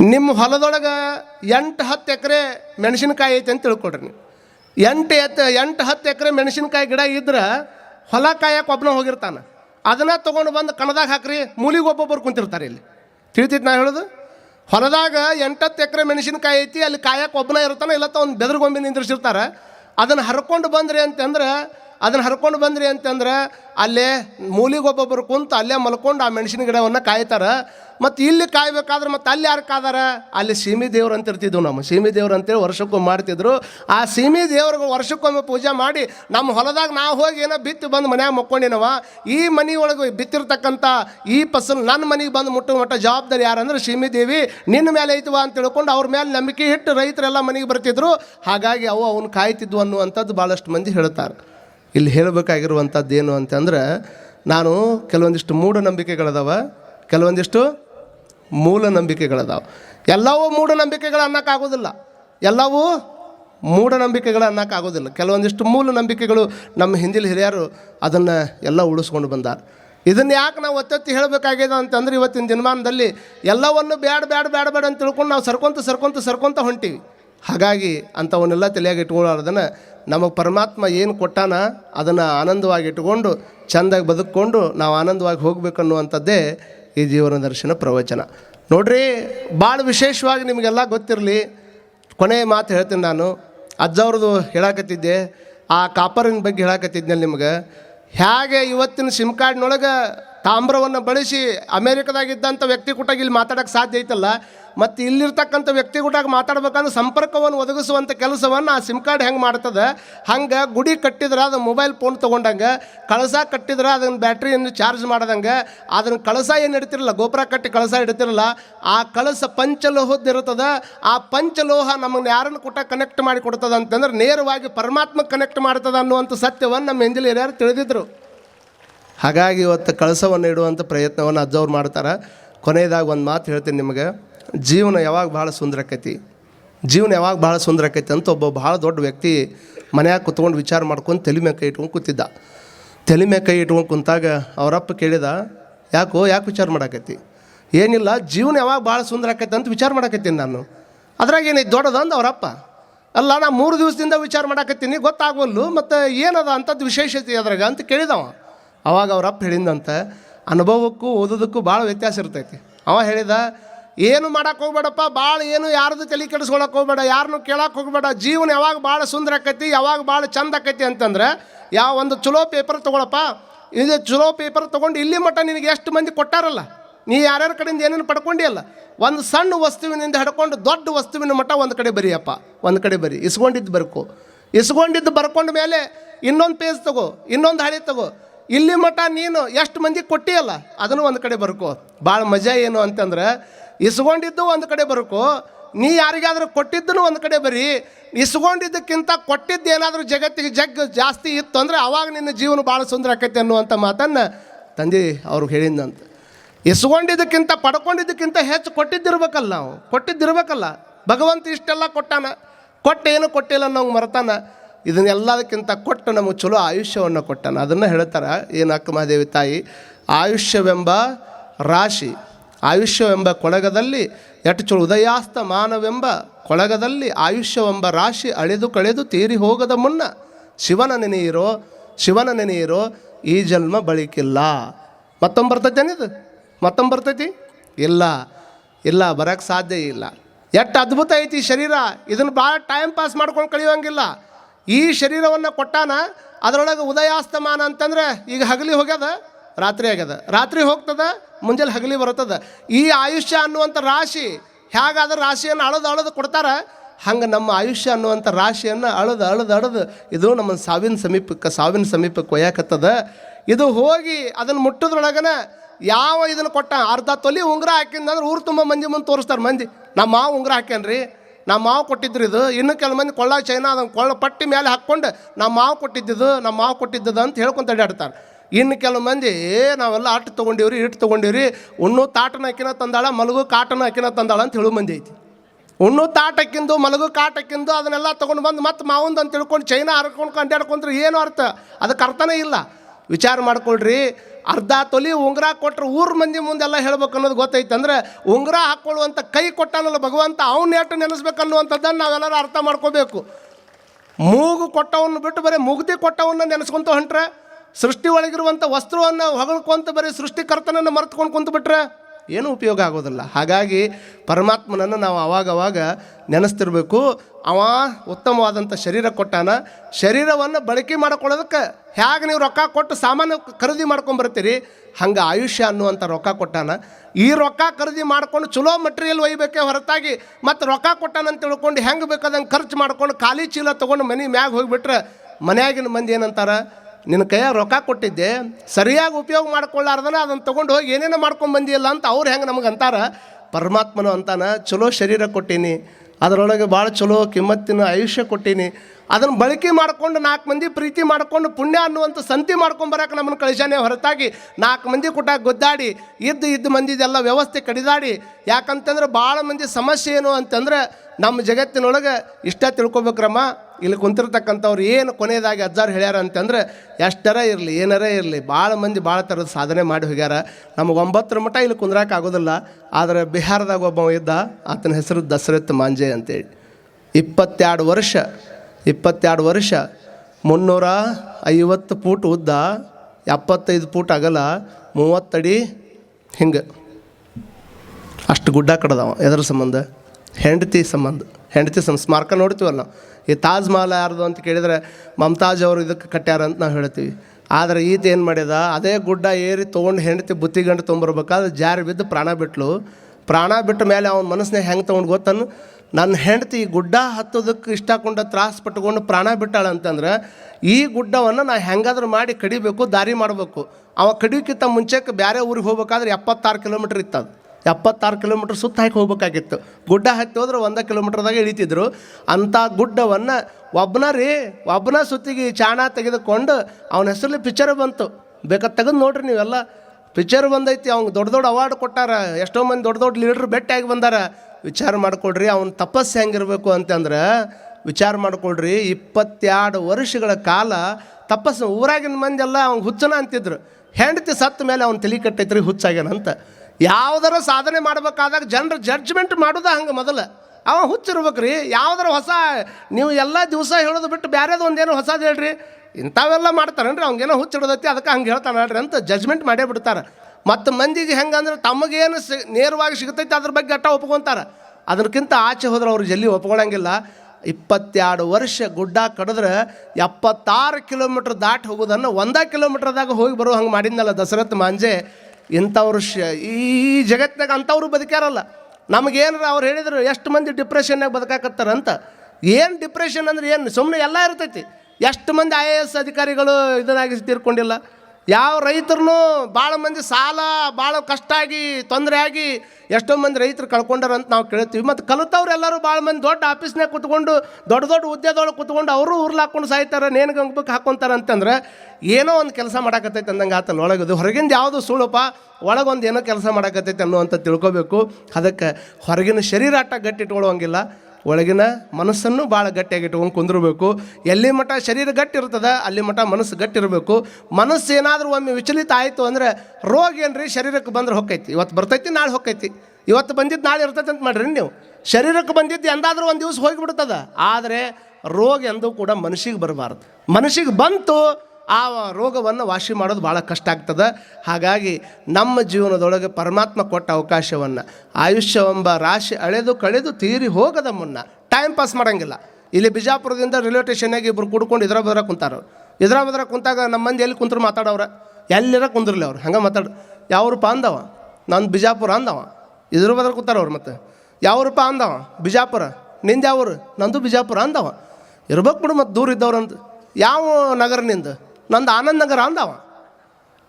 ನಿಮ್ಮ ಹೊಲದೊಳಗೆ ಎಂಟು ಹತ್ತು ಎಕರೆ ಮೆಣಸಿನಕಾಯಿ ಐತೆ ಅಂತ ತಿಳ್ಕೊಡ್ರಿ ನೀವು. ಎಂಟು ಎತ್, ಎಂಟು ಹತ್ತು ಎಕರೆ ಮೆಣಸಿನಕಾಯಿ ಗಿಡ ಇದ್ರೆ ಹೊಲ ಕಾಯಕ್ಕೆ ಒಬ್ಬನ ಹೋಗಿರ್ತಾನೆ. ಅದನ್ನ ತೊಗೊಂಡು ಬಂದು ಕಣದಾಗ ಹಾಕ್ರಿ, ಮೂಲಿಗೆ ಒಬ್ಬೊಬ್ಬರು ಕುಂತಿರ್ತಾರೆ ಇಲ್ಲಿ. ತಿಳಿತೈತೆ ನಾನು ಹೇಳೋದು? ಹೊಲದಾಗ ಎಂಟತ್ತು ಎಕರೆ ಮೆಣಸಿನಕಾಯಿ ಐತಿ, ಅಲ್ಲಿ ಕಾಯಕ್ಕೆ ಒಬ್ಬನ ಇರ್ತಾನೆ ಇಲ್ಲ ಒಂದು ಬೆದರ್ಗೊಂಬಿ ನಿಂದಿರ್ಸಿರ್ತಾರೆ. ಅದನ್ನು ಹರ್ಕೊಂಡು ಬಂದ್ರಿ ಅಂತಂದ್ರೆ ಅದನ್ನು ಹರ್ಕೊಂಡು ಬಂದ್ರಿ ಅಂತಂದ್ರೆ ಅಲ್ಲೇ ಮೂಲಿಗೊಬ್ಬೊಬ್ಬರು ಕುಂತು ಅಲ್ಲೇ ಮಲ್ಕೊಂಡು ಆ ಮೆಣಸಿನ ಗಿಡವನ್ನು ಕಾಯ್ತಾರೆ. ಮತ್ತು ಇಲ್ಲಿ ಕಾಯ್ಬೇಕಾದ್ರೆ ಮತ್ತು ಅಲ್ಲಿ ಯಾರು ಕಾದಾರ? ಅಲ್ಲಿ ಸೀಮಿ ದೇವ್ರು ಅಂತ ಇರ್ತಿದ್ವು ನಮ್ಮ ಸೀಮಿ ದೇವ್ರು ಅಂತೇಳಿ ವರ್ಷಕ್ಕೊಮ್ಮೆ ಮಾಡ್ತಿದ್ರು. ಆ ಸೀಮಿ ದೇವ್ರಿಗೆ ವರ್ಷಕ್ಕೊಮ್ಮೆ ಪೂಜೆ ಮಾಡಿ ನಮ್ಮ ಹೊಲದಾಗ ನಾವು ಹೋಗಿ ಏನೋ ಬಿತ್ತಿ ಬಂದು ಮನ್ಯಾಗ ಮಕ್ಕೊಂಡಿನವ. ಈ ಮನೆ ಒಳಗೆ ಬಿತ್ತಿರ್ತಕ್ಕಂಥ ಈ ಫಸಲು ನನ್ನ ಮನೆಗೆ ಬಂದು ಮುಟ್ಟು ಮಟ್ಟ ಜವಾಬ್ದಾರಿ ಯಾರಂದ್ರೆ ಸೀಮಿ ದೇವಿ. ನಿನ್ನ ಮೇಲೆ ಐತವ ಅಂತ ತಿಳ್ಕೊಂಡು ಅವ್ರ ಮೇಲೆ ನಂಬಿಕೆ ಇಟ್ಟು ರೈತರೆಲ್ಲ ಮನೆಗೆ ಬರ್ತಿದ್ರು. ಹಾಗಾಗಿ ಅವು ಅವನು ಕಾಯ್ತಿದ್ವು ಅನ್ನುವಂಥದ್ದು ಭಾಳಷ್ಟು ಮಂದಿ ಹೇಳ್ತಾರೆ. ಇಲ್ಲಿ ಹೇಳಬೇಕಾಗಿರುವಂಥದ್ದು ಏನು ಅಂತಂದ್ರೆ, ನಾನು ಕೆಲವೊಂದಿಷ್ಟು ಮೂಢನಂಬಿಕೆಗಳದಾವ, ಕೆಲವೊಂದಿಷ್ಟು ಮೂಲ ನಂಬಿಕೆಗಳದಾವ ಎಲ್ಲವೂ ಮೂಢನಂಬಿಕೆಗಳು ಅನ್ನೋಕ್ಕಾಗೋದಿಲ್ಲ. ಎಲ್ಲವೂ ಮೂಢನಂಬಿಕೆಗಳು ಅನ್ನೋಕ್ಕಾಗೋದಿಲ್ಲ. ಕೆಲವೊಂದಿಷ್ಟು ಮೂಲ ನಂಬಿಕೆಗಳು ನಮ್ಮ ಹಿಂದಿಲ್ ಹಿರಿಯರು ಅದನ್ನು ಎಲ್ಲ ಉಳಿಸ್ಕೊಂಡು ಬಂದಾರ. ಇದನ್ನು ಯಾಕೆ ನಾವು ಒತ್ತೊತ್ತಿ ಹೇಳಬೇಕಾಗಿದೆ ಅಂತಂದ್ರೆ, ಇವತ್ತಿನ ದಿನಮಾನದಲ್ಲಿ ಎಲ್ಲವನ್ನು ಬ್ಯಾಡ ಬ್ಯಾಡ ಬ್ಯಾಡ ಬೇಡ ಅಂತ ತಿಳ್ಕೊಂಡು ನಾವು ಸರ್ಕೊಂತ ಸರ್ಕೊಂತ ಸರ್ಕೊಂತ ಹೊಂಟೀವಿ. ಹಾಗಾಗಿ ಅಂಥವನ್ನೆಲ್ಲ ತಲೆಯಾಗಿ ಇಟ್ಕೊಳ್ಳೋದನ್ನು ನಮಗೆ ಪರಮಾತ್ಮ ಏನು ಕೊಟ್ಟಾನ ಅದನ್ನು ಆನಂದವಾಗಿ ಇಟ್ಕೊಂಡು ಚೆಂದಾಗಿ ಬದುಕೊಂಡು ನಾವು ಆನಂದವಾಗಿ ಹೋಗಬೇಕು ಅನ್ನುವಂಥದ್ದೇ ಈ ಜೀವನ ದರ್ಶನ ಪ್ರವಚನ. ನೋಡ್ರಿ ಭಾಳ ವಿಶೇಷವಾಗಿ ನಿಮಗೆಲ್ಲ ಗೊತ್ತಿರಲಿ. ಕೊನೆಯ ಮಾತು ಹೇಳ್ತೀನಿ ನಾನು. ಅಜ್ಜವ್ರದ್ದು ಹೇಳಕತ್ತಿದ್ದೆ. ಆ ಕಾಪರಿನ ಬಗ್ಗೆ ಹೇಳಕತ್ತಿದ್ನಲ್ಲ ನಿಮ್ಗೆ. ಹೇಗೆ ಇವತ್ತಿನ ಸಿಮ್ ಕಾರ್ಡ್ನೊಳಗೆ ತಾಮ್ರವನ್ನು ಬಳಸಿ ಅಮೇರಿಕದಾಗಿದ್ದಂಥ ವ್ಯಕ್ತಿ ಕೂಟಾಗಿ ಇಲ್ಲಿ ಮಾತಾಡೋಕ್ಕೆ ಸಾಧ್ಯ ಐತಲ್ಲ? ಮತ್ತು ಇಲ್ಲಿರ್ತಕ್ಕಂಥ ವ್ಯಕ್ತಿ ಕೂಟಾಗಿ ಮಾತಾಡ್ಬೇಕಂದ್ರೆ ಸಂಪರ್ಕವನ್ನು ಒದಗಿಸುವಂಥ ಕೆಲಸವನ್ನು ಆ ಸಿಮ್ ಕಾರ್ಡ್ ಹೆಂಗೆ ಮಾಡ್ತದೆ? ಹಂಗೆ ಗುಡಿ ಕಟ್ಟಿದ್ರೆ ಅದು ಮೊಬೈಲ್ ಫೋನ್ ತೊಗೊಂಡಂಗೆ, ಕಳಸ ಕಟ್ಟಿದ್ರೆ ಅದನ್ನು ಬ್ಯಾಟ್ರಿಯನ್ನು ಚಾರ್ಜ್ ಮಾಡ್ದಂಗೆ, ಅದನ್ನ ಕಳಸ ಏನು ಇಡ್ತಿರಲ್ಲ, ಗೋಪುರ ಕಟ್ಟಿ ಕಳಸ ಇಡ್ತಿರಲ್ಲ, ಆ ಕಳಸ ಪಂಚಲೋಹದ್ದು ಇರ್ತದೆ ಆ ಪಂಚಲೋಹ ನಮ್ಮನ್ನು ಯಾರನ್ನು ಕೂಟ ಕನೆಕ್ಟ್ ಮಾಡಿ ಕೊಡ್ತದೆ ಅಂತಂದ್ರೆ ನೇರವಾಗಿ ಪರಮಾತ್ಮ ಕನೆಕ್ಟ್ ಮಾಡ್ತದೆ ಅನ್ನುವಂಥ ಸತ್ಯವನ್ನು ನಮ್ಮ ಎಂಜಿನಿಯರ್ ಯಾರು ತಿಳಿದಿದ್ರು. ಹಾಗಾಗಿ ಇವತ್ತು ಕಳಸವನ್ನು ಇಡುವಂಥ ಪ್ರಯತ್ನವನ್ನು ಅಜ್ಜವ್ರು ಮಾಡ್ತಾರೆ. ಕೊನೆಯದಾಗಿ ಒಂದು ಮಾತು ಹೇಳ್ತೀನಿ ನಿಮಗೆ. ಜೀವನ ಯಾವಾಗ ಭಾಳ ಸುಂದರಕೈತಿ ಜೀವನ ಯಾವಾಗ ಭಾಳ ಸುಂದರಕೈತಿ ಅಂತ ಒಬ್ಬ ಭಾಳ ದೊಡ್ಡ ವ್ಯಕ್ತಿ ಮನ್ಯಾಗ ಕುತ್ಕೊಂಡು ವಿಚಾರ ಮಾಡ್ಕೊಂಡು ತಲೆ ಮೇಲೆ ಕೈ ಇಟ್ಕೊಂಡು ಕೂತಿದ್ದ. ತಲೆ ಮೇಲೆ ಕೈ ಇಟ್ಕೊಂಡು ಕುಂತಾಗ ಅವರಪ್ಪ ಕೇಳಿದ, ಯಾಕೋ, ಯಾಕೆ ವಿಚಾರ ಮಾಡಾಕೈತಿ ಏನಿಲ್ಲ, ಜೀವನ ಯಾವಾಗ ಭಾಳ ಸುಂದರ ಆಕೈತಿ ಅಂತ ವಿಚಾರ ಮಾಡಾಕತ್ತೀನಿ ನಾನು. ಅದ್ರಾಗ ಏನೈತೆ ಅಂದ ಅವರಪ್ಪ. ಅಲ್ಲ, ನಾ ಮೂರು ದಿವಸದಿಂದ ವಿಚಾರ ಮಾಡಾಕತ್ತೀನಿ, ಗೊತ್ತಾಗವಲ್ಲು, ಮತ್ತು ಏನದ ಅಂಥದ್ದು ವಿಶೇಷತೆ ಅದ್ರಾಗ? ಅಂತ ಕೇಳಿದವ ಅವಾಗ ಅವ್ರಪ್ಪ ಹೇಳಿದಂತ ಅನುಭವಕ್ಕೂ ಓದೋದಕ್ಕೂ ಭಾಳ ವ್ಯತ್ಯಾಸ ಇರ್ತೈತಿ. ಅವ ಹೇಳಿದ, ಏನು ಮಾಡಕ್ಕೆ ಹೋಗ್ಬೇಡಪ್ಪ, ಭಾಳ ಏನು ಯಾರ್ದು ತಲೆ ಕೆಡಿಸ್ಕೊಳಕ್ಕೆ ಹೋಗ್ಬೇಡ ಯಾರನ್ನೂ ಕೇಳಕ್ಕೆ ಹೋಗ್ಬೇಡ, ಜೀವನ ಯಾವಾಗ ಭಾಳ ಸುಂದರ ಆಕೈತಿ, ಯಾವಾಗ ಭಾಳ ಚಂದ ಆಕೈತಿ ಅಂತಂದ್ರೆ, ಯಾವ ಒಂದು ಚಲೋ ಪೇಪರ್ ತೊಗೊಳಪ್ಪ, ಇದು ಚಲೋ ಪೇಪರ್ ತೊಗೊಂಡು ಇಲ್ಲಿ ಮಟ್ಟ ನಿನಗೆ ಎಷ್ಟು ಮಂದಿ ಕೊಟ್ಟಾರಲ್ಲ, ನೀ ಯಾರ್ಯಾರ ಕಡೆಯಿಂದ ಏನೇನು ಪಡ್ಕೊಂಡಿಯಲ್ಲ, ಒಂದು ಸಣ್ಣ ವಸ್ತುವಿನಿಂದ ಹಿಡ್ಕೊಂಡು ದೊಡ್ಡ ವಸ್ತುವಿನ ಮಟ್ಟ ಒಂದು ಕಡೆ ಬರೀಯಪ್ಪ, ಒಂದು ಕಡೆ ಬರಿ, ಇಸ್ಕೊಂಡಿದ್ದು ಬರ್ಕೋ, ಇಸ್ಕೊಂಡಿದ್ದು ಬರ್ಕೊಂಡ ಮೇಲೆ ಇನ್ನೊಂದು ಪೇಜ್ ತಗೋ, ಇನ್ನೊಂದು ಹಳಿ ತಗೋ ಇಲ್ಲಿ ಮಠ ನೀನು ಎಷ್ಟು ಮಂದಿ ಕೊಟ್ಟಿಯಲ್ಲ? ಅದನ್ನು ಒಂದು ಕಡೆ ಬರ್ಕೋ. ಭಾಳ ಮಜಾ ಏನು ಅಂತಂದ್ರೆ ಇಸ್ಕೊಂಡಿದ್ದು ಒಂದು ಕಡೆ ಬರ್ಕೋ. ನೀ ಯಾರಿಗಾದ್ರೂ ಕೊಟ್ಟಿದ್ದನ್ನು ಒಂದು ಕಡೆ ಬರೀ. ಇಸ್ಕೊಂಡಿದ್ದಕ್ಕಿಂತ ಕೊಟ್ಟಿದ್ದು ಏನಾದರೂ ಜಗತ್ತಿಗೆ ಜಗ್ ಜಾಸ್ತಿ ಇತ್ತು ಅಂದರೆ ಅವಾಗ ನಿನ್ನ ಜೀವನ ಭಾಳ ಸುಂದರ ಆಕೈತೆ ಅನ್ನುವಂಥ ಮಾತನ್ನು ತಂದೆ ಅವ್ರಿಗೆ ಹೇಳಿದಂತ ಇಸ್ಕೊಂಡಿದ್ದಕ್ಕಿಂತ ಪಡ್ಕೊಂಡಿದ್ದಕ್ಕಿಂತ ಹೆಚ್ಚು ಕೊಟ್ಟಿದ್ದಿರ್ಬೇಕಲ್ಲ ನಾವು. ಕೊಟ್ಟಿದ್ದಿರ್ಬೇಕಲ್ಲ. ಭಗವಂತ ಇಷ್ಟೆಲ್ಲ ಕೊಟ್ಟಾನ. ಕೊಟ್ಟ ಏನು ಕೊಟ್ಟಿಲ್ಲ ಅನ್ನೋಂಗೆ ಮರತಾನ. ಇದನ್ನೆಲ್ಲದಕ್ಕಿಂತ ಕೊಟ್ಟು ನಮಗೆ ಚಲೋ ಆಯುಷ್ಯವನ್ನು ಕೊಟ್ಟಾನ. ಅದನ್ನು ಹೇಳ್ತಾರೆ ಏನು ಅಕ್ಕ ಮಹಾದೇವಿ ತಾಯಿ? ಆಯುಷ್ಯವೆಂಬ ರಾಶಿ, ಆಯುಷ್ಯವೆಂಬ ಕೊಳಗದಲ್ಲಿ ಎಟ್ಟು ಉದಯಾಸ್ತ ಮಾನವೆಂಬ ಕೊಳಗದಲ್ಲಿ ಆಯುಷ್ಯವೆಂಬ ರಾಶಿ ಅಳೆದು ಕಳೆದು ತೀರಿ ಹೋಗದ ಮುನ್ನ, ಶಿವನ ನೆನೆಯಿರೋ ಶಿವನ ನೆನೆಯಿರೋ ಈ ಜನ್ಮ ಬಳಿಕಿಲ್ಲ. ಮತ್ತೊಮ್ಮೆ ಬರ್ತೈತೆ ಇದು? ಮತ್ತೊಮ್ಮೆ ಬರ್ತೈತಿ? ಇಲ್ಲ ಇಲ್ಲ ಬರೋಕ್ಕೆ ಸಾಧ್ಯ ಇಲ್ಲ. ಎಷ್ಟು ಅದ್ಭುತ ಐತಿ ಶರೀರ. ಇದನ್ನು ಭಾಳ ಟೈಮ್ ಪಾಸ್ ಮಾಡ್ಕೊಂಡು ಕಳಿಯೋಂಗಿಲ್ಲ ಈ ಶರೀರವನ್ನು ಕೊಟ್ಟಾನ, ಅದರೊಳಗೆ ಉದಯಾಸ್ತಮಾನ ಅಂತಂದ್ರೆ ಈಗ ಹಗಲಿ ಹೋಗ್ಯದ, ರಾತ್ರಿ ಆಗ್ಯದ. ರಾತ್ರಿ ಹೋಗ್ತದ, ಮುಂಜಾನೆ ಹಗಲಿ ಬರುತ್ತದ. ಈ ಆಯುಷ್ಯ ಅನ್ನುವಂಥ ರಾಶಿ ಹೇಗಾದ್ರೆ ರಾಶಿಯನ್ನು ಅಳದು ಅಳದು ಕೊಡ್ತಾರ. ಹಂಗೆ ನಮ್ಮ ಆಯುಷ್ಯ ಅನ್ನುವಂಥ ರಾಶಿಯನ್ನು ಅಳದು ಅಳದು ಅಳದು ಇದು ನಮ್ಮ ಸಾವಿನ ಸಮೀಪಕ್ಕೆ ಸಾವಿನ ಸಮೀಪಕ್ಕೆ ಒಯ್ಯಾಕತ್ತದ. ಇದು ಹೋಗಿ ಅದನ್ನು ಮುಟ್ಟದ್ರೊಳಗನೆ ಯಾವ ಇದನ್ನು ಕೊಟ್ಟ, ಅರ್ಧ ತೊಲಿ ಉಂಗುರ ಹಾಕಿಂದಂದ್ರೆ ಊರು ತುಂಬ ಮಂದಿ ಮುಂದೆ ತೋರಿಸ್ತಾರೆ ಮಂದಿ. ನಮ್ಮ ಮಾವು ಉಂಗುರ ಹಾಕ್ಯಾನ್ರಿ. ನಮ್ಮ ಮಾವು ಕೊಟ್ಟಿದ್ರು ಇದು. ಇನ್ನು ಕೆಲವು ಮಂದಿ ಕೊಳ್ಳ ಚೈನಾ ಅದನ್ನು ಕೊಳ್ಳ ಪಟ್ಟಿ ಮೇಲೆ ಹಾಕ್ಕೊಂಡು ನಮ್ಮ ಮಾವು ಕೊಟ್ಟಿದ್ದು ನಮ್ಮ ಮಾವು ಕೊಟ್ಟಿದ್ದದ ಅಂತ ಹೇಳ್ಕೊಂತ ಅಡ್ಡಾಡ್ತಾರೆ ಇನ್ನು ಕೆಲವು ಮಂದಿ ನಾವೆಲ್ಲ ಅಟ್ಟು ತೊಗೊಂಡಿವ್ರಿ ಇಟ್ಟು ತೊಗೊಂಡಿವ್ರಿ, ಉಣ್ಣು ತಾಟನ ಹಾಕಿನ ತಂದಾಳ, ಮಲಗು ಕಾಟನ ಹಾಕಿನ ತಂದಾಳ ಅಂತ ಹೇಳೋ ಮಂದಿ ಐತಿ. ಉಣ್ಣು ತಾಟಕ್ಕಿಂದು, ಮಲಗು ಕಾಟಕ್ಕಿಂದು ಅದನ್ನೆಲ್ಲ ತೊಗೊಂಡು ಬಂದು ಮತ್ತೆ ಮಾವಂದು ಅಂತ ತಿಳ್ಕೊಂಡು ಚೈನಾ ಹರ್ಕೊಂಡು ಅಡ್ಡಾಡ್ಕೊಂಡ್ರೆ ಏನು ಅರ್ಥ? ಅದಕ್ಕೆ ಅರ್ಥನೇ ಇಲ್ಲ. ವಿಚಾರ ಮಾಡ್ಕೊಳ್ರಿ. ಅರ್ಧ ತೊಲಿ ಉಂಗುರ ಕೊಟ್ರೆ ಊರ್ ಮಂದಿ ಮುಂದೆಲ್ಲ ಹೇಳ್ಬೇಕು ಅನ್ನೋದು ಗೊತ್ತೈತೆ. ಅಂದ್ರೆ ಉಂಗುರ ಹಾಕ್ಕೊಳ್ಳುವಂಥ ಕೈ ಕೊಟ್ಟಾನಲ್ಲ ಭಗವಂತ, ಅವ್ನು ಎಷ್ಟು ನೆನೆಸ್ಬೇಕು ನೆನೆಸ್ಬೇಕನ್ನುವಂಥದ್ದನ್ನು ನಾವೆಲ್ಲರೂ ಅರ್ಥ ಮಾಡ್ಕೋಬೇಕು. ಮೂಗು ಕೊಟ್ಟವನ್ನು ಬಿಟ್ಟು ಬರೀ ಮುಗ್ದಿ ಕೊಟ್ಟವನ್ನ ನೆನೆಸ್ಕೊಂತ ಹೊಂಟ್ರೆ, ಸೃಷ್ಟಿ ಒಳಗಿರುವಂಥ ವಸ್ತ್ರವನ್ನು ಹೊಗಳ್ಕೊಂತ ಬರೀ ಸೃಷ್ಟಿಕರ್ತನನ್ನು ಮರೆತ್ಕೊಂಡು ಕುಂತು ಬಿಟ್ರೆ ಏನೂ ಉಪಯೋಗ ಆಗೋದಿಲ್ಲ. ಹಾಗಾಗಿ ಪರಮಾತ್ಮನನ್ನು ನಾವು ಅವಾಗವಾಗ ನೆನೆಸ್ತಿರ್ಬೇಕು. ಅವ ಉತ್ತಮವಾದಂಥ ಶರೀರ ಕೊಟ್ಟಾನ. ಶರೀರವನ್ನು ಬಳಕೆ ಮಾಡ್ಕೊಳ್ಳೋದಕ್ಕೆ ಹೇಗೆ ನೀವು ರೊಕ್ಕ ಕೊಟ್ಟು ಸಾಮಾನು ಖರೀದಿ ಮಾಡ್ಕೊಂಬರ್ತೀರಿ ಹಂಗೆ ಆಯುಷ್ಯ ಅನ್ನುವಂಥ ರೊಕ್ಕ ಕೊಟ್ಟಾನ. ಈ ರೊಕ್ಕ ಖರೀದಿ ಮಾಡ್ಕೊಂಡು ಚಲೋ ಮೆಟೀರಿಯಲ್ ಒಯ್ಬೇಕೆ ಹೊರತಾಗಿ ಮತ್ತು ರೊಕ್ಕ ಕೊಟ್ಟಾನಂತ ತಿಳ್ಕೊಂಡು ಹೆಂಗೆ ಬೇಕಾದಂಗೆ ಖರ್ಚು ಮಾಡ್ಕೊಂಡು ಖಾಲಿ ಚೀಲ ತೊಗೊಂಡು ಮನೆ ಮ್ಯಾಗ ಹೋಗಿಬಿಟ್ರೆ ಮನೆಯಾಗಿನ ಮಂದಿ ಏನಂತಾರ? ನಿನ್ನ ಕೈಯಾಗ ರೊಕ್ಕ ಕೊಟ್ಟಿದ್ದೆ, ಸರಿಯಾಗಿ ಉಪಯೋಗ ಮಾಡ್ಕೊಳ್ಳಾರ್ದನ ಅದನ್ನು ತೊಗೊಂಡು ಹೋಗಿ ಏನೇನೋ ಮಾಡ್ಕೊಂಡು ಬಂದಿಲ್ಲ ಅಂತ ಅವ್ರು ಹೆಂಗೆ ನಮಗೆ ಅಂತಾರೆ? ಪರಮಾತ್ಮನು ಅಂತಾನೆ, ಚಲೋ ಶರೀರ ಕೊಟ್ಟೀನಿ, ಅದರೊಳಗೆ ಭಾಳ ಚಲೋ ಕಿಮ್ಮತ್ತಿನ ಆಯುಷ್ಯ ಕೊಟ್ಟೀನಿ ಅದನ್ನು ಬಳಕೆ ಮಾಡ್ಕೊಂಡು ನಾಲ್ಕು ಮಂದಿ ಪ್ರೀತಿ ಮಾಡ್ಕೊಂಡು ಪುಣ್ಯ ಅನ್ನುವಂಥ ಸಂತಿ ಮಾಡ್ಕೊಂಡು ಬರಕ್ಕೆ ನಮ್ಮನ್ನು ಕಳಿಸಾನೆ ಹೊರತಾಗಿ ನಾಲ್ಕು ಮಂದಿ ಕೂಟ ಗೊದ್ದಾಡಿ, ಇದ್ದು ಇದ್ದು ಮಂದಿದೆಲ್ಲ ವ್ಯವಸ್ಥೆ ಕಡಿದಾಡಿ, ಯಾಕಂತಂದ್ರೆ ಭಾಳ ಮಂದಿ ಸಮಸ್ಯೆ ಏನು ಅಂತಂದ್ರೆ ನಮ್ಮ ಜಗತ್ತಿನೊಳಗೆ ಇಷ್ಟ ತಿಳ್ಕೊಬೇಕ್ರಮ್ಮ ಇಲ್ಲಿ ಕುಂತಿರ್ತಕ್ಕಂಥವ್ರು ಏನು ಕೊನೆಯದಾಗಿ ಅಜ್ಜಾರು ಹೇಳ್ಯಾರ ಅಂತಂದ್ರೆ ಎಷ್ಟರ ಇರಲಿ, ಏನಾರ ಇರಲಿ ಭಾಳ ಮಂದಿ ಭಾಳ ಥರದ ಸಾಧನೆ ಮಾಡಿ ಹೋಗ್ಯಾರ. ನಮಗೆ ಒಂಬತ್ತರ ಮಟ್ಟ ಇಲ್ಲಿ ಕುಂದ್ರಾಕ ಆಗೋದಿಲ್ಲ, ಆದರೆ ಬಿಹಾರದಾಗ ಒಬ್ಬ ಇದ್ದ, ಆತನ ಹೆಸರು ದಶರಥ್ ಮಾಂಜೆ ಅಂತೇಳಿ. ಇಪ್ಪತ್ತೆರಡು ವರ್ಷ ಇಪ್ಪತ್ತೆರಡು ವರ್ಷ, ಮುನ್ನೂರ ಐವತ್ತು ಫೂಟ್ ಉದ್ದ, ಎಪ್ಪತ್ತೈದು ಫೂಟ್ ಅಗಲ ಮೂವತ್ತಡಿ ಹಿಂಗೆ. ಅಷ್ಟು ಗುಡ್ಡ ಕಡ್ದವ, ಎದ್ರ ಸಂಬಂಧ, ಹೆಂಡತಿ ಸಂಬಂಧ ಹೆಂಡತಿ ಸಂಬಂಧ. ಸ್ಮಾರಕ ನೋಡ್ತೀವಲ್ಲ ನಾವು? ಈ ತಾಜ್ ಮಹಲ್ ಯಾರ್ದು ಅಂತ ಕೇಳಿದರೆ ಮಮತಾಜ್ ಅವರು ಇದಕ್ಕೆ ಕಟ್ಟ್ಯಾರ ಅಂತ ನಾವು ಹೇಳ್ತೀವಿ. ಆದರೆ ಈತ ಏನು ಮಾಡ್ಯದ? ಅದೇ ಗುಡ್ಡ ಏರಿ ತೊಗೊಂಡು ಹೆಂಡತಿ ಬುತ್ತಿ ಗಂಟು ತೊಗೊಂಬರ್ಬೇಕಾದ್ರೆ ಜಾರಿ ಬಿದ್ದು ಪ್ರಾಣ ಬಿಟ್ಲು. ಪ್ರಾಣ ಬಿಟ್ಟ ಮೇಲೆ ಅವನ ಮನಸ್ಸಿನಾಗ ಹೆಂಗೆ ತೊಗೊಂಡು ಗೊತ್ತನ್ನು? ನನ್ನ ಹೆಂಡತಿ ಗುಡ್ಡ ಹತ್ತೋದಕ್ಕೆ ಇಷ್ಟಕೊಂಡ ತ್ರಾಸ ಪಟ್ಕೊಂಡು ಪ್ರಾಣ ಬಿಟ್ಟಾಳ ಅಂತಂದ್ರೆ, ಈ ಗುಡ್ಡವನ್ನು ನಾ ಹೆಂಗಾದ್ರೂ ಮಾಡಿ ಕಡಿಬೇಕು, ದಾರಿ ಮಾಡಬೇಕು. ಅವ ಕಡಿಯೋಕ್ಕಿಂತ ಮುಂಚೆಕ್ಕೆ ಬೇರೆ ಊರಿಗೆ ಹೋಗ್ಬೇಕಾದ್ರೆ ಎಪ್ಪತ್ತಾರು ಕಿಲೋಮೀಟ್ರ್ ಇತ್ತದು ಎಪ್ಪತ್ತಾರು ಕಿಲೋಮೀಟ್ರ್ ಸುತ್ತ ಹಾಕಿ ಹೋಗ್ಬೇಕಾಗಿತ್ತು. ಗುಡ್ಡ ಹತ್ತಿ ಹೋದ್ರೆ ಒಂದು ಕಿಲೋಮೀಟ್ರ್ದಾಗ ಇಳಿತಿದ್ರು. ಅಂಥ ಗುಡ್ಡವನ್ನು ಒಬ್ಬನ ರೀ ಒಬ್ಬನ ಸುತ್ತಿಗೆ ಚಾಣ ತೆಗೆದುಕೊಂಡು ಅವನ ಹೆಸರಲ್ಲಿ ಪಿಕ್ಚರ್ ಬಂತು. ಬೇಕಾದ ತೆಗೆದು ನೋಡ್ರಿ ನೀವೆಲ್ಲ. ಪಿಕ್ಚರ್ ಬಂದೈತಿ ಅವ್ನಿಗೆ ದೊಡ್ಡ ದೊಡ್ಡ ಅವಾರ್ಡ್ ಕೊಟ್ಟಾರ. ಎಷ್ಟೋ ಮಂದಿ ದೊಡ್ಡ ದೊಡ್ಡ ಲೀಡ್ರ್ ಭೇಟಿಯಾಗಿ ಬಂದಾರ. ವಿಚಾರ ಮಾಡಿಕೊಡ್ರಿ ಅವ್ನ ತಪಸ್ಸು ಹೆಂಗಿರಬೇಕು ಅಂತಂದ್ರೆ, ವಿಚಾರ ಮಾಡಿಕೊಡ್ರಿ ಇಪ್ಪತ್ತೆರಡು ವರ್ಷಗಳ ಕಾಲ ತಪಸ್ಸು, ಊರಾಗಿನ ಮಂದಿ ಎಲ್ಲ ಅವ್ನು ಹುಚ್ಚನ ಅಂತಿದ್ರು. ಹೆಂಡತಿ ಸತ್ತ ಮೇಲೆ ಅವ್ನು ತಲೆ ಕಟ್ಟೈತ್ರಿ ಹುಚ್ಚಾಗ್ಯಾನಂತ ಯಾವ್ದಾರ ಸಾಧನೆ ಮಾಡ್ಬೇಕಾದಾಗ ಜನರು ಜಡ್ಜ್ಮೆಂಟ್ ಮಾಡೋದ ಹಂಗೆ ಮೊದಲು. ಅವ ಹುಚ್ಚಿರ್ಬೇಕು ರೀ ಯಾವ್ದಾರ ಹೊಸ, ನೀವು ಎಲ್ಲ ದಿವಸ ಹೇಳೋದು ಬಿಟ್ಟು ಬೇರೆದು ಒಂದೇನು ಹೊಸದು ಹೇಳ್ರಿ. ಇಂಥವೆಲ್ಲ ಮಾಡ್ತಾರೇನ್ರಿ, ಅವ್ನಿಗೇನೋ ಹುಚ್ಚಿಡೋದೈತಿ, ಅದಕ್ಕೆ ಹಂಗೆ ಹೇಳ್ತಾನೆ ಹೇಳ್ರಿ ಅಂತ ಜಜ್ಮೆಂಟ್ ಮಾಡೇ ಬಿಡ್ತಾರೆ. ಮತ್ತು ಮಂದಿಗೆ ಹೆಂಗಂದ್ರೆ ತಮಗೇನು ಸಿ, ನೇರವಾಗಿ ಸಿಗ್ತೈತೆ ಅದ್ರ ಬಗ್ಗೆ ಅಟ್ಟ ಒಪ್ಕೊಂತಾರೆ. ಅದಕ್ಕಿಂತ ಆಚೆ ಹೋದ್ರೆ ಅವ್ರು ಜಲ್ದಿ ಒಪ್ಕೊಳಂಗಿಲ್ಲ. ಇಪ್ಪತ್ತೆರಡು ವರ್ಷ ಗುಡ್ಡ ಕಡಿದ್ರೆ ಎಪ್ಪತ್ತಾರು ಕಿಲೋಮೀಟ್ರ್ ದಾಟಿ ಹೋಗೋದನ್ನು ಒಂದೇ ಕಿಲೋಮೀಟ್ರದಾಗ ಹೋಗಿ ಬರೋ ಹಂಗೆ ಮಾಡಿದ್ನಲ್ಲ ದಸರತ್ ಮಾಂಜೆ. ಇಂಥವ್ರು ಶ, ಈ ಜಗತ್ತಿನಾಗ ಅಂಥವ್ರು ಬದುಕ್ಯಾರಲ್ಲ. ನಮಗೇನಾರ ಅವ್ರು ಹೇಳಿದ್ರು ಎಷ್ಟು ಮಂದಿ ಡಿಪ್ರೆಷನ್ನಾಗ ಬದುಕಾಕತ್ತಾರಂತ ಏನು ಡಿಪ್ರೆಷನ್ ಅಂದ್ರೆ ಏನು ಸುಮ್ಮನೆ ಎಲ್ಲ ಇರ್ತೈತಿ. ಎಷ್ಟು ಮಂದಿ ಐ ಎ ಎಸ್ ಅಧಿಕಾರಿಗಳು ಇದನ್ನಾಗಿ ತೀರ್ಕೊಂಡಿಲ್ಲ. ಯಾವ ರೈತರು ಭಾಳ ಮಂದಿ ಸಾಲ, ಭಾಳ ಕಷ್ಟ ಆಗಿ, ತೊಂದರೆ ಆಗಿ ಎಷ್ಟೋ ಮಂದಿ ರೈತರು ಕಳ್ಕೊಂಡಾರಂತ ನಾವು ಕೇಳ್ತೀವಿ. ಮತ್ತು ಕಲಿತವ್ರು ಎಲ್ಲರೂ ಭಾಳ ಮಂದಿ ದೊಡ್ಡ ಆಫೀಸ್ನಾಗ ಕುತ್ಕೊಂಡು, ದೊಡ್ಡ ದೊಡ್ಡ ಹುದ್ದೆದೊಳಗೆ ಕುತ್ಕೊಂಡು ಅವರು ಊರ್ಲು ಹಾಕ್ಕೊಂಡು ಸಾಯ್ತಾರೆ ನೇನು ಗಂಗ್ಬೇಕು ಹಾಕ್ಕೊಂತಾರೆ ಅಂತಂದ್ರೆ ಏನೋ ಒಂದು ಕೆಲಸ ಮಾಡಕತ್ತೈತೆ ಅಂದಂಗೆ ಆತಲ್ಲ ಒಳಗದು ಹೊರಗಿಂದ ಯಾವುದು ಸುಳಪ ಒಳಗೊಂದು ಏನೋ ಕೆಲಸ ಮಾಡಾಕತ್ತೈತೆ ಅಂತ ತಿಳ್ಕೊಬೇಕು. ಅದಕ್ಕೆ ಹೊರಗಿನ ಶರೀರ ಆಟ ಗಟ್ಟಿ ಇಟ್ಕೊಳ್ಳುವಂಗಿಲ್ಲ ಒಳಗಿನ ಮನಸ್ಸನ್ನು ಭಾಳ ಗಟ್ಟಿಯಾಗಿ ಇಟ್ಕೊಂಡು ಕುಂದಿರಬೇಕು. ಎಲ್ಲಿ ಮಠ ಶರೀರ ಗಟ್ಟಿ ಇರ್ತದೆ ಅಲ್ಲಿ ಮಠ ಮನಸ್ಸು ಗಟ್ಟಿ ಇರಬೇಕು ಮನಸ್ಸು ಏನಾದರೂ ಒಮ್ಮೆ ವಿಚಲಿತ ಆಯಿತು ಅಂದರೆ ರೋಗ ಏನ್ರಿ? ಶರೀರಕ್ಕೆ ಬಂದ್ರೆ ಹೊಕ್ಕೈತಿ. ಇವತ್ತು ಬರ್ತೈತಿ, ನಾಳೆ ಹೊಕ್ಕೈತಿ. ಇವತ್ತು ಬಂದಿದ್ದು ನಾಳೆ ಇರ್ತೈತೆ ಅಂತ ಮಾಡಿರಿ ನೀವು. ಶರೀರಕ್ಕೆ ಬಂದಿದ್ದು ಎಂದಾದರೂ ಒಂದು ದಿವಸ ಹೋಗಿಬಿಡ್ತದ. ಆದರೆ ರೋಗ ಎಂದೂ ಕೂಡ ಮನುಷ್ಯಗೆ ಬರಬಾರ್ದು. ಮನುಷ್ಯಗೆ ಬಂತು ಆ ರೋಗವನ್ನು ವಾಸಿ ಮಾಡೋದು ಭಾಳ ಕಷ್ಟ ಆಗ್ತದೆ. ಹಾಗಾಗಿ ನಮ್ಮ ಜೀವನದೊಳಗೆ ಪರಮಾತ್ಮ ಕೊಟ್ಟ ಅವಕಾಶವನ್ನು, ಆಯುಷ್ಯವೆಂಬ ರಾಶಿ ಅಳೆದು ಕಳೆದು ತೀರಿ ಹೋಗದ ಮುನ್ನ ಟೈಮ್ ಪಾಸ್ ಮಾಡೋಂಗಿಲ್ಲ. ಇಲ್ಲಿ ಬಿಜಾಪುರದಿಂದ ರೈಲ್ವೆ ಸ್ಟೇಷನ್ನಾಗಿ ಇಬ್ಬರು ಕುಡ್ಕೊಂಡು ಇದ್ರ ಬದ್ರ ಕುಂತಾರ ಇದ್ರ ಬದ್ರ ಕುಂತಾಗ ನಮ್ಮ ಮಂದಿ ಎಲ್ಲಿ ಕುಂತ್ರು ಮಾತಾಡೋರ ಎಲ್ಲಿರ ಕುಂದ್ರಲಿ ಅವ್ರು? ಹಂಗೆ ಮಾತಾಡ ಯಾವ್ರಪ್ಪ ಅಂದವ? ನಾನು ಬಿಜಾಪುರ ಅಂದವ? ಇದ್ರ ಬದ್ರ ಕುಂತಾರ ಅವ್ರು ಮತ್ತೆ. ಯಾವ್ರಪ್ಪ ಅಂದವ? ಬಿಜಾಪುರ? ನಿಂದ ಯಾವರು ನಂದು ಬಿಜಾಪುರ ಅಂದವ. ಇರ್ಬೇಕು ಬಿಡು ಮತ್ತು ದೂರ ಅಂತ ಯಾವ ನಗರ ನಿಂದು ನಂದು ಆನಂದ ನಗರ ಅಂದವ.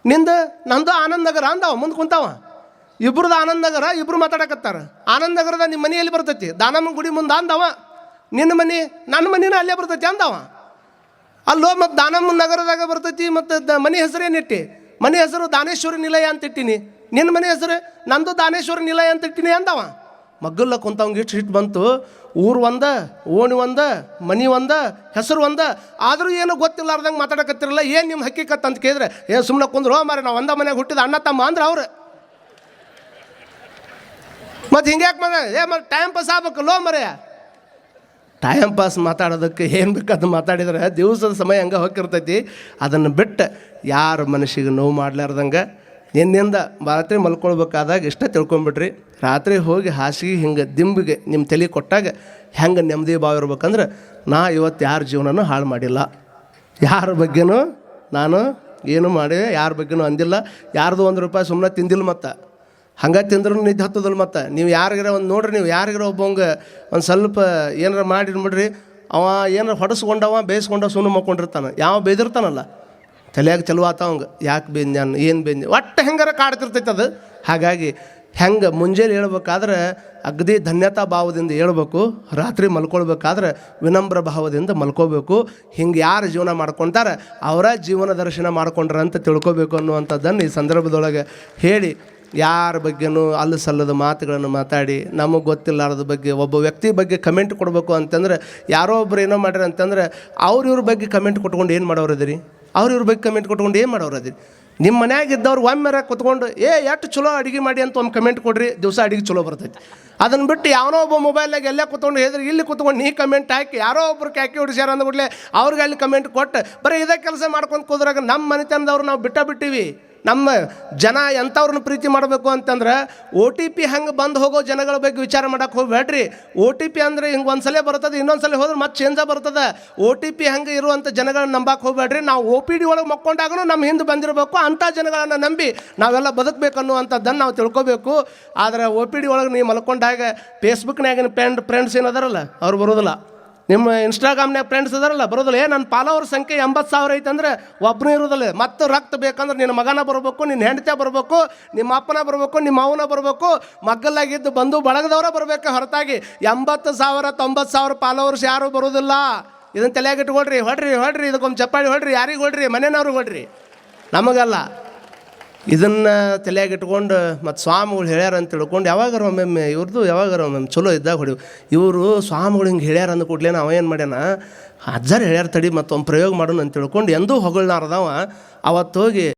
ನಿಂದು, ನಂದು ಆನಂದ ನಗರ ಅಂದವ, ಮುಂದೆ ಕುಂತಾವ. ಇಬ್ರದ್ದು ಆನಂದ ನಗರ, ಇಬ್ರು ಮಾತಾಡಕತ್ತಾರ. ಆನಂದ ನಗರದ ನಿಮ್ಮ ಮನೆ ಎಲ್ಲಿ ಬರ್ತೈತಿ? ದಾನಮ್ಮ ಗುಡಿ ಮುಂದೆ ಅಂದವ. ನಿನ್ನ ಮನೆ, ನನ್ನ ಮನೇನ ಅಲ್ಲೇ ಬರ್ತೈತಿ ಅಂದವ. ಅಲ್ಲೋ ಮತ್ತು ದಾನಮ್ಮ ನಗರದಾಗ ಬರ್ತೈತಿ ಮತ್ತು ದ ಮನೆ ಹೆಸರೇನಿಟ್ಟಿ ಮನೆ ಹೆಸರು ದಾನೇಶ್ವರ ನಿಲಯ ಅಂತ ಇಟ್ಟಿನಿ. ನಿನ್ನ ಮನೆ ಹೆಸರು ನಂದು ದಾನೇಶ್ವರ ನಿಲಯ ಅಂತ ಇಟ್ಟಿನಿ ಅಂದವ. ಮಗ್ಗಲ್ಲ ಕುಂತವಂಗೆ ಇಷ್ಟು ಹಿಟ್ಟು ಬಂತು. ಊರು ಒಂದ, ಓಣಿ ಒಂದ, ಮನಿ ಒಂದ, ಹೆಸರು ಒಂದ. ಆದರೂ ಏನು ಗೊತ್ತಿಲ್ಲಾರ್ದಂಗೆ ಮಾತಾಡಕತ್ತಿರಲ್ಲ, ಏನು ನಿಮ್ಮ ಹಕ್ಕಿಕತ್ ಅಂತ ಕೇಳಿದ್ರೆ, ಏ ಸುಮ್ಮನೆ ಕುಂದ್ರು ಮಾರೆ ನಾವು ಒಂದ ಮನೆಗೆ ಹುಟ್ಟಿದ ಅಣ್ಣ ತಮ್ಮ ಅಂದ್ರೆ ಅವ್ರು. ಮತ್ತು ಹಿಂಗ್ಯಾಕೆ ಮಗ ಏ ಮರ ಟೈಮ್ ಪಾಸ್ ಆಗ್ಬೇಕು, ಲೋ ಮರೆಯ ಟೈಮ್ ಪಾಸ್ ಮಾತಾಡೋದಕ್ಕೆ ಏನು ಬೇಕಾದ ಮಾತಾಡಿದ್ರೆ, ದಿವಸದ ಸಮಯ ಹಂಗೆ ಹೋಗಿರ್ತೈತಿ ಅದನ್ನು ಬಿಟ್ಟು ಯಾರ ಮನಸ್ಸಿಗೆ ನೋವು ಮಾಡ್ಲಾರ್ದಂಗೆ ನಿನ್ನಿಂದ ರಾತ್ರಿ ಮಲ್ಕೊಳ್ಬೇಕಾದಾಗ ಇಷ್ಟ ತಿಳ್ಕೊಂಬಿಡ್ರಿ. ರಾತ್ರಿ ಹೋಗಿ ಹಾಸಿಗೆ ಹಿಂಗೆ ದಿಂಬಿಗೆ ನಿಮ್ಮ ತಲೆ ಕೊಟ್ಟಾಗ ಹೆಂಗೆ ನೆಮ್ಮದಿ ಭಾವ ಇರ್ಬೇಕಂದ್ರೆ ನಾ ಇವತ್ತು ಯಾರ ಜೀವನನೂ ಹಾಳು ಮಾಡಿಲ್ಲ. ಯಾರ ಬಗ್ಗೆನೂ ನಾನು ಏನು ಮಾಡಿ ಯಾರ ಬಗ್ಗೆನೂ ಅಂದಿಲ್ಲ. ಯಾರ್ದು ಒಂದು ರೂಪಾಯಿ ಸುಮ್ಮನೆ ತಿಂದಿಲ್ಲ ಮತ್ತು. ಹಂಗೆ ತಿಂದ್ರೂ ನಿದ್ದೆ ಹತ್ತದಲ್ಲ ಮತ್ತು. ನೀವು ಯಾರಿಗಾರ ಒಂದು ನೋಡ್ರಿ, ನೀವು ಯಾರಿಗಾರ ಒಬ್ಬಂಗೆ ಒಂದು ಸ್ವಲ್ಪ ಏನಾರ ಮಾಡಿರ್ಬಿಡ್ರಿ ಅವ ಏನಾರ ಹೊಡೆಸ್ಕೊಂಡವ, ಬೇಯಿಸ್ಕೊಂಡವ ಸುಮ್ಮನೆ ಮಕ್ಕೊಂಡಿರ್ತಾನೆ ಯಾವ ಬೇದಿರ್ತಾನಲ್ಲ. ತಲೆಯಾಗ ಚಲೋ ಅವಂಗೆ. ಯಾಕೆ ಬೇಂದ್ಯಾನ ಏನು ಬೇಂದ್ಯ? ಒಟ್ಟು ಹೆಂಗಾರ ಕಾಡ್ತಿರ್ತೈತೆ ಅದು. ಹಾಗಾಗಿ ಹೆಂಗೆ ಮುಂಜಾನೆ ಹೇಳ್ಬೇಕಾದ್ರೆ ಅಗದಿ ಧನ್ಯತಾ ಭಾವದಿಂದ ಹೇಳ್ಬೇಕು, ರಾತ್ರಿ ಮಲ್ಕೊಳ್ಬೇಕಾದ್ರೆ ವಿನಮ್ರ ಭಾವದಿಂದ ಮಲ್ಕೋಬೇಕು. ಹಿಂಗೆ ಯಾರು ಜೀವನ ಮಾಡ್ಕೊತಾರೆ ಅವರ ಜೀವನ ದರ್ಶನ ಮಾಡ್ಕೊಂಡ್ರ ಅಂತ ತಿಳ್ಕೊಬೇಕು ಅನ್ನುವಂಥದ್ದನ್ನು ಈ ಸಂದರ್ಭದೊಳಗೆ ಹೇಳಿ, ಯಾರ ಬಗ್ಗೆನೂ ಅಲ್ಲಿ ಸಲ್ಲದ ಮಾತುಗಳನ್ನು ಮಾತಾಡಿ, ನಮಗೆ ಗೊತ್ತಿಲ್ಲಾರದ ಬಗ್ಗೆ, ಒಬ್ಬ ವ್ಯಕ್ತಿ ಬಗ್ಗೆ ಕಮೆಂಟ್ ಕೊಡಬೇಕು ಅಂತಂದ್ರೆ, ಯಾರೋ ಒಬ್ರು ಏನೋ ಮಾಡ್ರಿ ಅಂತಂದ್ರೆ, ಅವ್ರ ಇವ್ರ ಬಗ್ಗೆ ಕಮೆಂಟ್ ಕೊಟ್ಕೊಂಡು ಏನು ಮಾಡೋರು ಅದರಿ ಅವ್ರ ಇವ್ರ ಬಗ್ಗೆ ಕಮೆಂಟ್ ಕೊಟ್ಕೊಂಡು ಏನು ಮಾಡೋರು ಅದೇ ನಿಮ್ಮ ಮನ್ಯಾಗ ಇದ್ದವ್ರು ಒಮ್ಮೆರ ಕುತ್ಕೊಂಡು, ಏ, ಎಷ್ಟು ಚಲೋ ಅಡುಗೆ ಮಾಡಿ ಅಂತ ಒಂದು ಕಮೆಂಟ್ ಕೊಡ್ರಿ, ದಿವಸ ಅಡುಗೆ ಚಲೋ ಬರ್ತೈತಿ. ಅದನ್ನು ಬಿಟ್ಟು ಯಾವನೋ ಒಬ್ಬ ಮೊಬೈಲ್ನಾಗ ಎಲ್ಲ ಕುತ್ಕೊಂಡು ಹೇಳಿದ್ರೆ ಇಲ್ಲಿ ಕುತ್ಕೊಂಡು ನೀ ಕಮೆಂಟ್ ಹಾಕಿ, ಯಾರೋ ಒಬ್ರು ಕ್ಯಾಕಿ ಹೊಡಿಸ್ಯಾರ ಅಂದ್ಬಿಡ್ಲೆ ಅವ್ರಿಗೆ ಅಲ್ಲಿ ಕಮೆಂಟ್ ಕೊಟ್ಟು, ಬರೀ ಇದೇ ಕೆಲಸ ಮಾಡ್ಕೊಂಡು ಕೂದ್ರಾಗ ನಮ್ಮ ಮನೆತನದವ್ರು ನಾವು ಬಿಟ್ಟ ಬಿಟ್ಟಿವಿ. ನಮ್ಮ ಜನ ಎಂಥವ್ರನ್ನ ಪ್ರೀತಿ ಮಾಡಬೇಕು ಅಂತಂದ್ರೆ ಒ ಟಿ ಪಿ ಹಂಗೆ ಬಂದು ಹೋಗೋ ಜನಗಳ ಬಗ್ಗೆ ವಿಚಾರ ಮಾಡೋಕೆ ಹೋಗ್ಬೇಡ್ರಿ. ಒ ಟಿ ಪಿ ಅಂದರೆ ಹಿಂಗೆ ಒಂದ್ಸಲ ಬರ್ತದೆ, ಇನ್ನೊಂದ್ಸಲ ಹೋದ್ರೆ ಮತ್ತೆ ಚೇಂಜ ಬರ್ತದೆ. ಓ ಟಿ ಪಿ ಹಂಗೆ ಇರುವಂಥ ಜನಗಳನ್ನ ನಂಬಕ್ಕೆ ಹೋಗ್ಬೇಡ್ರಿ. ನಾವು ಒ ಪಿ ಡಿ ಒಳಗೆ ಮಕ್ಕೊಂಡಾಗೂ ನಮ್ಮ ಹಿಂದೆ ಬಂದಿರಬೇಕು, ಅಂಥ ಜನಗಳನ್ನು ನಂಬಿ ನಾವೆಲ್ಲ ಬದುಕಬೇಕು ಅನ್ನುವಂಥದ್ದನ್ನು ನಾವು ತಿಳ್ಕೊಬೇಕು. ಆದರೆ ಒ ಪಿ ಡಿ ಒಳಗೆ ನೀವು ಮಲ್ಕೊಂಡಾಗ ಫೇಸ್ಬುಕ್ನಾಗಿನ ಪೆಂಡ್ ಫ್ರೆಂಡ್ಸ್ ಏನದಾರಲ್ಲ ಅವ್ರು ಬರೋದಿಲ್ಲ. ನಿಮ್ಮ ಇನ್ಸ್ಟಾಗ್ರಾಮ್ನಾಗ ಫ್ರೆಂಡ್ಸ್ ಅದಾರಲ್ಲ ಬರೋದಿಲ್ಲ, ಏ ನನ್ನ ಫಾಲೋವರ್ ಸಂಖ್ಯೆ ಎಂಬತ್ತು ಸಾವಿರ ಐತಂದ್ರೆ ಒಬ್ಬನೇ ಇರೋದಿಲ್ಲ, ಮತ್ತು ರಕ್ತ ಬೇಕಂದ್ರೆ ನಿನ್ನ ಮಗನ ಬರಬೇಕು, ನಿನ್ನ ಹೆಂಡತಿ ಬರಬೇಕು, ನಿಮ್ಮ ಅಪ್ಪನ ಬರಬೇಕು, ನಿಮ್ಮ ಅವನ ಬರಬೇಕು ಮಗ್ಗಲಾಗಿದ್ದು ಬಂದು ಬಳಗದವರ ಬರಬೇಕು ಹೊರತಾಗಿ, ಎಂಬತ್ತು ಸಾವಿರ, ತೊಂಬತ್ತು ಸಾವಿರ ಫಾಲೋವರ್ಸ್ ಯಾರೂ ಬರೋದಿಲ್ಲ. ಇದನ್ನು ತಲೆಯಾಗಿಟ್ಕೊಳ್ರಿ ಹೊಡ್ರಿ ಹೊಡ್ರಿ, ಇದಕ್ಕೊಂದು ಚಪ್ಪಾಳಿ ಹೊಡ್ರಿ, ಯಾರಿಗೆ ಹೊಡ್ರಿ, ಮನೆಯವ್ರಿಗೆ ಹೊಡ್ರಿ, ನಮಗಲ್ಲ. ಇದನ್ನು ತಲೆಯಾಗ ಇಟ್ಕೊಂಡು, ಮತ್ತು ಸ್ವಾಮಿಗಳು ಹೇಳ್ಯಾರ ಅಂತ ತಿಳ್ಕೊಂಡು ಯಾವಾಗಾರ ಒಮ್ಮೊಮ್ಮೆ ಇವ್ರದ್ದು ಯಾವಾಗಾರ ಒಮ್ಮೊಮ್ಮೆ ಚಲೋ ಇದ್ದಾಗ ಹೊಡಿವು ಇವರು ಸ್ವಾಮಿಗಳು ಹಿಂಗೆ ಹೇಳ್ಯಾರ ಅಂದ ಕೂಡಲೇ ನಾವು ಏನು ಮಾಡ್ಯಾನ, ಅಜ್ಜಾರು ಹೇಳ್ಯಾರ ತಡಿ ಮತ್ತೊಂದು ಪ್ರಯೋಗ ಮಾಡೋಣ ಅಂತ ತಿಳ್ಕೊಂಡು ಎಂದೂ ಹೊಗಳಾರ್ದವ ಅವತ್ತು ಹೋಗಿ